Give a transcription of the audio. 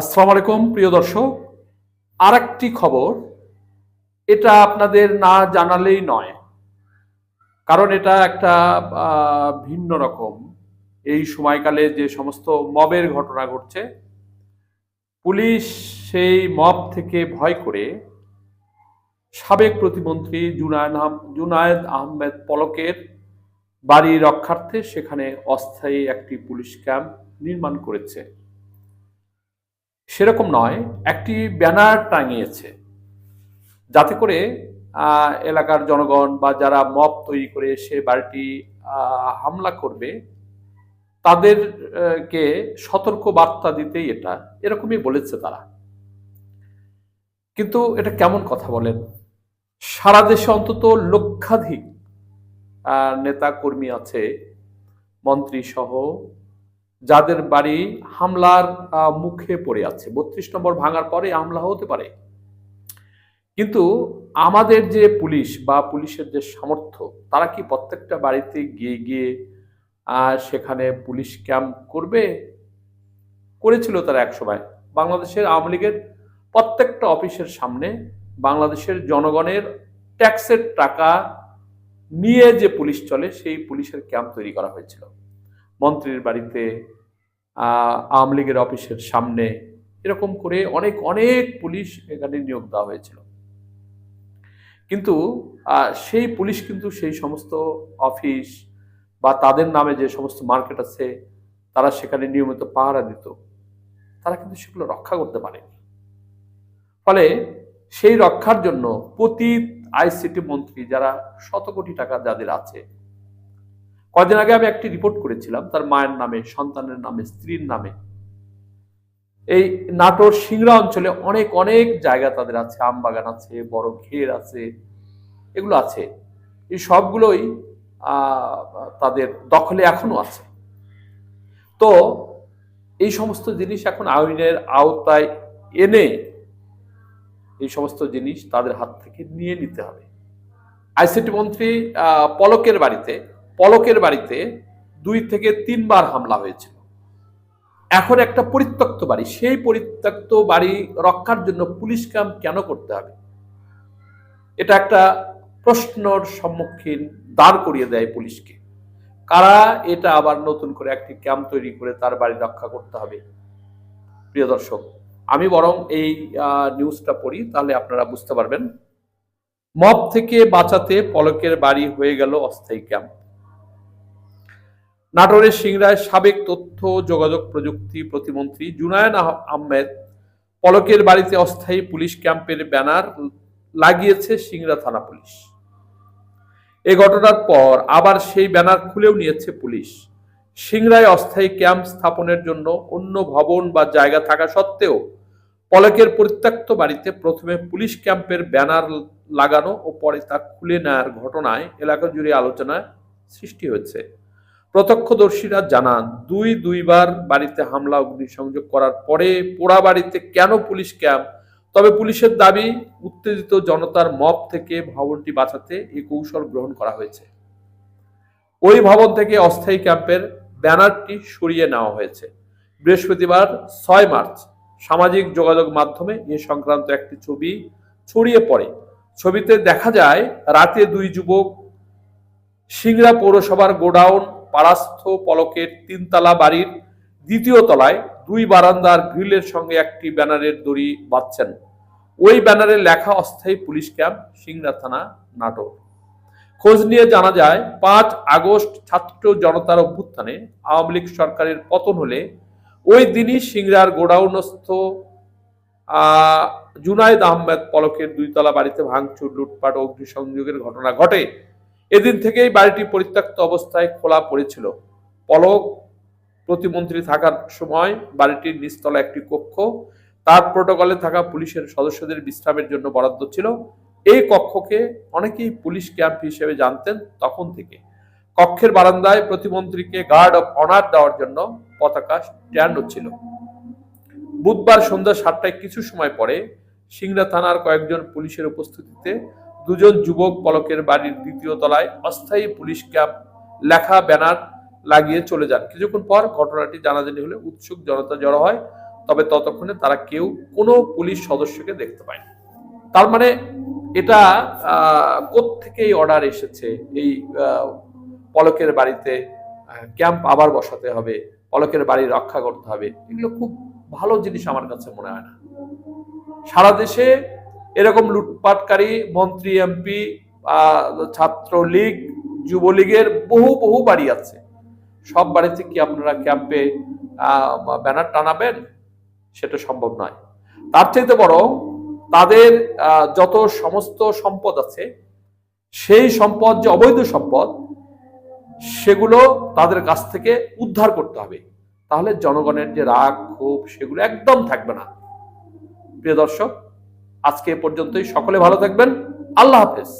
আসসালামু আলাইকুম, প্রিয় দর্শক। আর একটি খবর, এটা আপনাদের না জানালেই নয়, কারণ এটা একটা ভিন্ন রকম। এই সময়কালে যে সমস্ত মবের ঘটনা ঘটছে, পুলিশ সেই মব থেকে ভয় করে সাবেক প্রতিমন্ত্রী জুনায়দ জুনায়েদ আহমেদ পলকের বাড়ি রক্ষার্থে সেখানে অস্থায়ী একটি পুলিশ ক্যাম্প নির্মাণ করেছে। সেরকম নয়, একটি ব্যানার টাঙিয়েছে। যাতে করে এলাকার জনগণ বা যারা মব তৈরি করে সে বাড়িটি হামলা করবে তাদেরকে সতর্ক বার্তা দিতেই এটা। এরকমই বলেছে তারা। কিন্তু এটা কেমন কথা বলেন? সারা দেশে অন্তত লক্ষাধিক নেতা কর্মী আছে মন্ত্রী সহ যাদের বাড়ি হামলার মুখে পড়ে আছে। বত্রিশ নম্বর ভাঙার পরে হামলা হতে পারে। কিন্তু আমাদের যে পুলিশ বা পুলিশের যে সামর্থ্য, তারা কি প্রত্যেকটা বাড়িতে গিয়ে গিয়ে সেখানে পুলিশ ক্যাম্প করবে? করেছিল তারা একসময়। বাংলাদেশের আওয়ামী লীগের প্রত্যেকটা অফিসের সামনে বাংলাদেশের জনগণের ট্যাক্সের টাকা নিয়ে যে পুলিশ চলে, সেই পুলিশের ক্যাম্প তৈরি করা হয়েছিল। মন্ত্রীর বাড়িতে আওয়ামী লীগের অফিসের সামনে এরকম করে অনেক অনেক পুলিশ এখানে নিয়োগ দেওয়া হয়েছিল। কিন্তু সেই পুলিশ কিন্তু সেই সমস্ত অফিস বা তাদের নামে যে সমস্ত মার্কেট আছে, তারা সেখানে নিয়মিত পাহারা দিত। তারা কিন্তু সেগুলো রক্ষা করতে পারেনি। ফলে সেই রক্ষার জন্য প্রতি আইসিটি মন্ত্রী যারা শত কোটি টাকা যাদের আছে কদিন আগে আমি একটি রিপোর্ট করেছিলাম, তার মায়ের নামে, সন্তানের নামে, স্ত্রীর নামে। এই নাটোর সিংড়া অঞ্চলে অনেক অনেক জায়গা তাদের আছে আম বাগান আছে, বড় ঘের আছে, এগুলো আছে। এই সবগুলোই তাদের দখলে এখনও আছে। তো এই সমস্ত জিনিস এখন আইনের আওতায় এনে এই সমস্ত জিনিস তাদের হাত থেকে নিয়ে নিতে হবে। আইসিটি মন্ত্রী পলকের বাড়িতে পলকের বাড়িতে দুই থেকে তিনবার হামলা হয়েছিল। এখন একটা পরিত্যক্ত বাড়ি, সেই পরিত্যক্ত বাড়ি রক্ষার জন্য পুলিশ ক্যাম্প কেন করতে হবে? এটা একটা প্রশ্নর সম্মুখীন দাঁড় করিয়ে দেয় পুলিশকে। কারা এটা আবার নতুন করে একটি ক্যাম্প তৈরি করে তার বাড়ি রক্ষা করতে হবে? প্রিয় দর্শক, আমি বরং এই নিউজটা পড়ি, তাহলে আপনারা বুঝতে পারবেন। মব থেকে বাঁচাতে পলকের বাড়ি হয়ে গেল অস্থায়ী ক্যাম্প। নাটোরের সিংড়ায় সাবেক তথ্য যোগাযোগ প্রযুক্তি প্রতিমন্ত্রী জুনায়ন আহ- আহমেদ পলকের বাড়িতে অস্থায়ী পুলিশ ক্যাম্পের ব্যানার লাগিয়েছে সিংড়া থানা পুলিশ। এ ঘটনার পর আবার সেই ব্যানার খুলেও নিয়েছে পুলিশ। সিংড়ায় অস্থায়ী ক্যাম্প স্থাপনের জন্য অন্য ভবন বা জায়গা থাকা সত্ত্বেও পলকের পরিত্যক্ত বাড়িতে প্রথমে পুলিশ ক্যাম্পের ব্যানার লাগানো ও পরে তা খুলে নেওয়ার ঘটনায় এলাকা জুড়ে আলোচনা সৃষ্টি হয়েছে। প্রত্যক্ষদর্শীরা জানান, দুই দুইবার বাড়িতে হামলা, অগ্নিসংযোগ করার পরে পোড়া বাড়িতে কেন পুলিশ ক্যাম্প? তবে পুলিশের দাবি, উত্তেজিত জনতার মব থেকে ভবনটি বাঁচাতে এই কৌশল গ্রহণ করা হয়েছে। ওই ভবন থেকে অস্থায়ী ক্যাম্পের ব্যানারটি সরিয়ে নেওয়া হয়েছে। বৃহস্পতিবার ছয় মার্চ, সামাজিক যোগাযোগ মাধ্যমে এ সংক্রান্ত একটি ছবি ছড়িয়ে পড়ে। ছবিতে দেখা যায়, রাতে দুই যুবক সিংড়া পৌরসভার গোডাউন পারাস্থ পলকের তিনতলা বাড়ির দ্বিতীয় তলায় দুই বারান্দার গ্রিলের সঙ্গে একটি ব্যানারের দড়ি বাঁধছেন। ওই ব্যানারে লেখা অস্থায়ী পুলিশ ক্যাম্প, সিংড়া থানা, নাটোর। খোঁজ নিয়ে জানা যায়, পাঁচ আগস্ট ছাত্র জনতার অভ্যুত্থানে আওয়ামী লীগ সরকারের পতন হলে ওই দিনই সিংড়ার গোডাউনস্থ জুনায়েদ আহমেদ পলকের দুইতলা বাড়িতে ভাঙচুর, লুটপাট, অগ্নিসংযোগের ঘটনা ঘটে। এদিন থেকেই বাড়িটি পরিত্যক্ত অবস্থায় খোলা পড়েছিল। পলক প্রতিমন্ত্রী থাকার সময় বাড়িটির নিচতলা একটি কক্ষ, তার প্রোটোকলে থাকা পুলিশের সদস্যদের বিশ্রামের জন্য বরাদ্দ ছিল। এই কক্ষকে অনেকেই পুলিশ ক্যাম্প হিসেবে জানতেন তখন থেকে। কক্ষের বারান্দায় প্রতিমন্ত্রীকে গার্ড অফ অনার দেওয়ার জন্য পতাকা স্ট্যান্ড হচ্ছিল। বুধবার সন্ধ্যা সাতটায় কিছু সময় পরে সিংড়া থানার কয়েকজন পুলিশের উপস্থিতিতে দুজন যুবক পলকের বাড়ির দ্বিতীয় তলায় অস্থায়ী পুলিশ ক্যাম্প লেখা ব্যানার লাগিয়ে চলে যান। কিছুক্ষণ পর ঘটনাটি জানাজানি হলে উৎসুক জনতা জড়ো হয়, তবে ততক্ষণে তারা কেউ কোনো পুলিশ সদস্যকে দেখতে পায়নি তার মানে এটা থেকে এই অর্ডার এসেছে? এই পলকের বাড়িতে ক্যাম্প আবার বসাতে হবে, পলকের বাড়ি রক্ষা করতে হবে, এগুলো খুব ভালো জিনিস আমার কাছে মনে হয় না। সারা দেশে এরকম লুটপাটকারী, মন্ত্রী, এমপি ছাত্রলীগ, যুবলীগের বহু বহু বাড়ি আছে। সব বাড়িতে কি আপনারা ক্যাম্পে ব্যানার টানাবেন? সেটা সম্ভব নয়। তার চাইতে বড় তাদের যত সমস্ত সম্পদ আছে, সেই সম্পদ, যে অবৈধ সম্পদ, সেগুলো তাদের কাছ থেকে উদ্ধার করতে হবে। তাহলে জনগণের যে রাগ, ক্ষোভ, সেগুলো একদম থাকবে না। প্রিয় দর্শক আজকে পর্যন্তই। সকলে ভালো থাকবেন। আল্লাহ হাফেজ।